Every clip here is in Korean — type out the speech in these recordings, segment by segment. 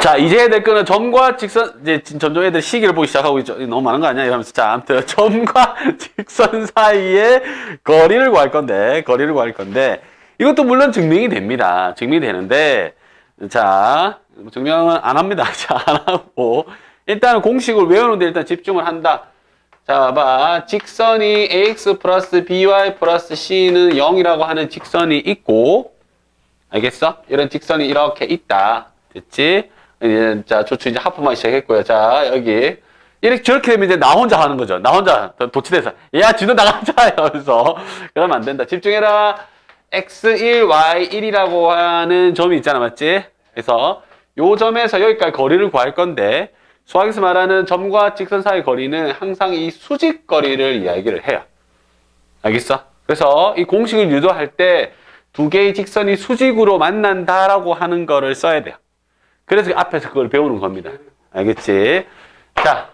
자, 이제 거는 점과 직선, 이제 점점 애들 시계를 보기 시작하고 있죠. 너무 많은 거 아니야? 이러면서. 자, 아무튼 점과 직선 사이의 거리를 구할 건데, 거리를 구할 건데, 이것도 물론 증명이 됩니다. 증명이 되는데, 자, 증명은 안 합니다. 자, 안 하고, 일단은 공식을 외우는데 일단 집중을 한다. 자, 봐. 직선이 ax 플러스 by 플러스 c는 0이라고 하는 직선이 있고, 알겠어? 이런 직선이 이렇게 있다. 됐지? 이제, 자, 조추 이제 하프만 시작했고요. 자, 여기. 이렇게 저렇게 되면 이제 나 혼자 하는 거죠. 나 혼자 도- 도치돼서. 야, 지도 나가자! 이러면서. 그러면 안 된다. 집중해라. x1, y1이라고 하는 점이 있잖아. 맞지? 그래서 요 점에서 여기까지 거리를 구할 건데, 수학에서 말하는 점과 직선 사이 거리는 항상 이 수직 거리를 이야기를 해요. 알겠어? 그래서 이 공식을 유도할 때 두 개의 직선이 수직으로 만난다라고 하는 거를 써야 돼요. 그래서 앞에서 그걸 배우는 겁니다. 알겠지? 자,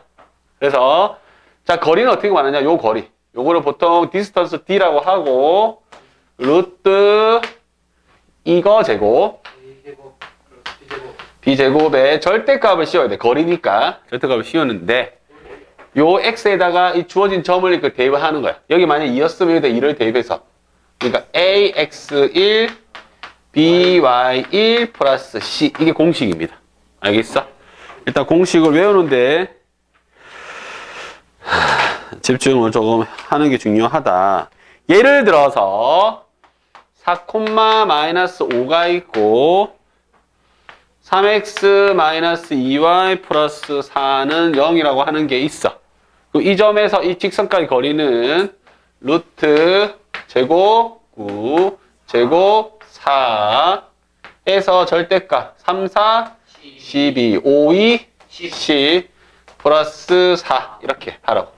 그래서 자 거리는 어떻게 말하냐? 요 거리. 요거를 보통 디스턴스 d라고 하고 루트 이거 제곱 B제곱 b제곱에 절대값을 씌워야 돼. 거리니까 절대값을 씌우는데 요 x에다가 이 주어진 점을 이렇게 대입하는 거야. 여기 만약 2였으면 여기다 2를 대입해서 그러니까 ax1 by1 플러스 c 이게 공식입니다. 알겠어? 일단 공식을 외우는데 하, 집중을 조금 하는 게 중요하다. 예를 들어서 4, 마이너스 5가 있고 3x 마이너스 2y 플러스 4는 0이라고 하는 게 있어. 이 점에서 이 직선까지 거리는 루트 제곱 9 제곱 4에서 절대값 3, 4, 12, 5, 2, 10 플러스 4 이렇게 하라고.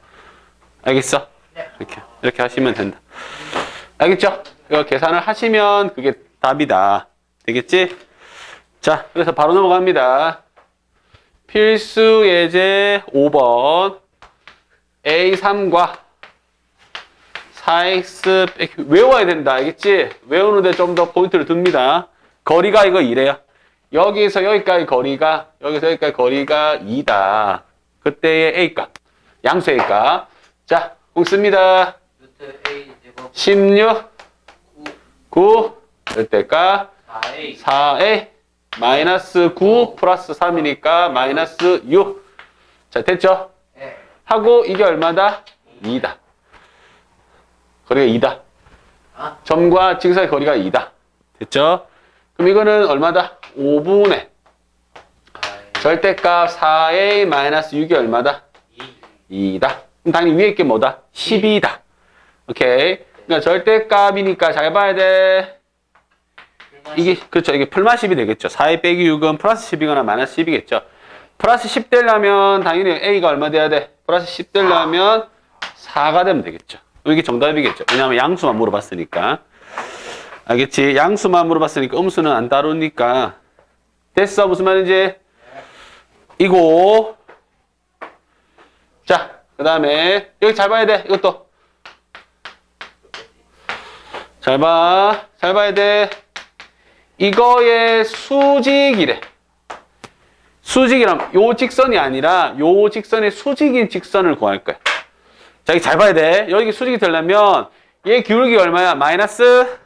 알겠어? 네. 이렇게 이렇게 하시면 된다. 알겠죠? 이거 계산을 하시면 그게 답이다. 되겠지? 자, 그래서 바로 넘어갑니다. 필수 예제 5번 A3과 4X 빼기 외워야 된다. 알겠지? 외우는데 좀 더 포인트를 둡니다. 거리가 이거 이래요. 여기서 여기까지 거리가 여기서 여기까지 거리가 2다. 그때의 A값. 양수의 값. 자, 공 씁니다. 루트 A제곱 16, 9 9, 그때값 4A 4에 마이너스 9 플러스 3이니까 마이너스 6. 자, 됐죠? 네. 하고 이게 얼마다? 2다. 거리가 2다. 아? 점과 직사의 거리가 2다. 됐죠? 그럼 이거는 얼마다? 5분의 절대값 4a 마이너스 6이 얼마다? 2 2다. 그럼 당연히 위에 게 뭐다? 12다. 오케이. 그러니까 절대값이니까 잘 봐야 돼. 이게 그렇죠. 이게 플마 10이 되겠죠. 4에 빼기 6은 플러스 10이거나 마이너스 10이겠죠. 플러스 10 되려면 당연히 A가 얼마 돼야 돼? 플러스 10 되려면 4가 되면 되겠죠. 이게 정답이겠죠. 왜냐하면 양수만 물어봤으니까. 알겠지? 양수만 물어봤으니까 음수는 안 다루니까. 됐어? 무슨 말인지? 이고. 자, 그 다음에 여기 잘 봐야 돼. 이것도. 잘 봐. 잘 봐야 돼. 이거의 수직이래. 수직이란 요 직선이 아니라 요 직선의 수직인 직선을 구할 거야. 자, 이거 잘 봐야 돼. 여기 수직이 되려면 얘 기울기 얼마야? 마이너스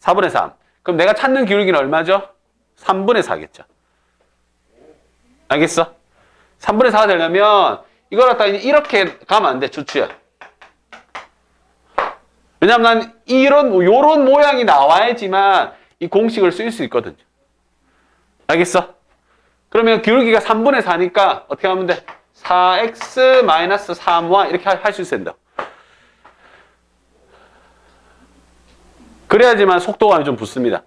4분의 3. 그럼 내가 찾는 기울기는 얼마죠? 3분의 4겠죠. 알겠어? 3분의 4가 되려면 이걸 갖다 이렇게 가면 안 돼, 주추야. 왜냐면 난 이런, 뭐 요런 모양이 나와야지만 이 공식을 쓸 수 있거든요. 알겠어? 그러면 기울기가 3분의 4니까 어떻게 하면 돼? 4x 3y 이렇게 할 수 있어야 된다. 그래야지만 속도감이 좀 붙습니다.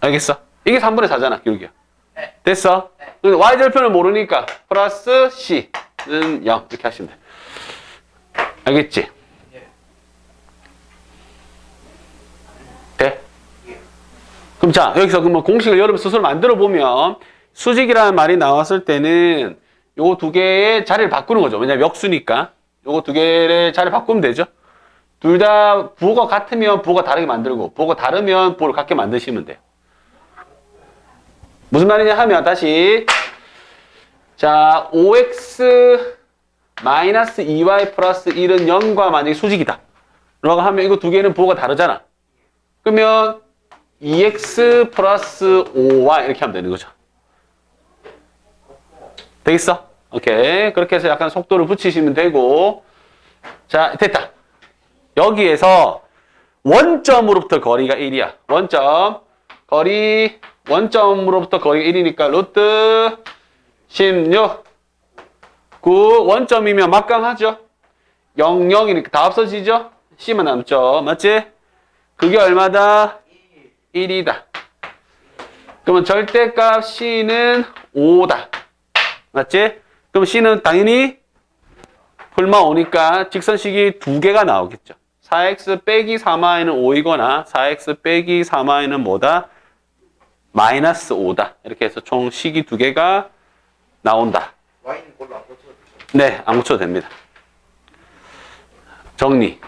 알겠어? 이게 3분의 4잖아, 기울기가. 네. 됐어? 근데 y절편을 모르니까 플러스 c는 0 이렇게 하시면 돼. 알겠지? 예. 돼? 그럼 자, 여기서 그럼 뭐 공식을 여러분 스스로 만들어 보면 수직이라는 말이 나왔을 때는 요두 개의 자리를 바꾸는 거죠. 왜냐면 역수니까. 요거 두 개의 자리를 바꾸면 되죠. 둘 다 부호가 같으면 부호가 다르게 만들고 부호가 다르면 부호를 같게 만드시면 돼요. 무슨 말이냐 하면 다시 자 5x 마이너스 2y 플러스 1은 0과 만약에 수직이다. 라고 하면 이거 두 개는 부호가 다르잖아. 그러면 2x 플러스 5y 이렇게 하면 되는 거죠. 되겠어? 오케이. 그렇게 해서 약간 속도를 붙이시면 되고. 자, 됐다. 여기에서 원점으로부터 거리가 1이야. 원점. 거리, 원점으로부터 거리가 1이니까 로트 16. 9. 원점이면 막강하죠? 0, 0이니까 다 없어지죠? C만 남죠. 맞지? 그게 얼마다? 1이다. 그러면 절대값 C는 5다. 맞지? 그럼 C는 당연히 풀마 오니까 직선식이 두 개가 나오겠죠. 4x 빼기 3y는 5이거나 4x 빼기 3y는 뭐다? 마이너스 5다. 이렇게 해서 총 식이 두 개가 나온다. 와인 걸로 안 고쳐도 되죠. 네, 안 고쳐도 됩니다. 정리.